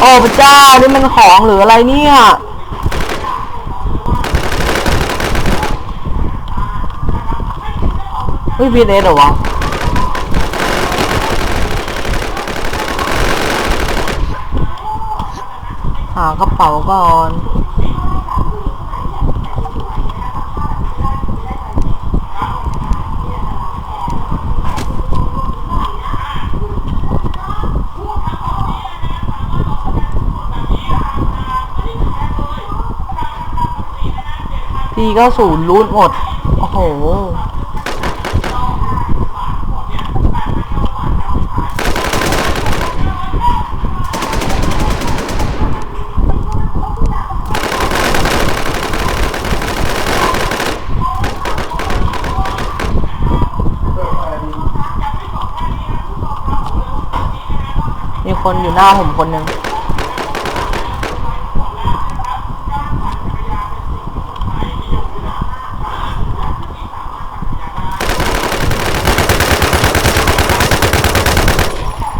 โอ้พระเจ้า นี่มันของหรืออะไรเนี่ย เฮ้ยพีเอสเหรอวะหากระเป๋าก่อน ทีก็ศูนย์รูทหมด โอ้โห มีคนอยู่หน้าผมคนหนึ่ง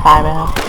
ตายไหมครับ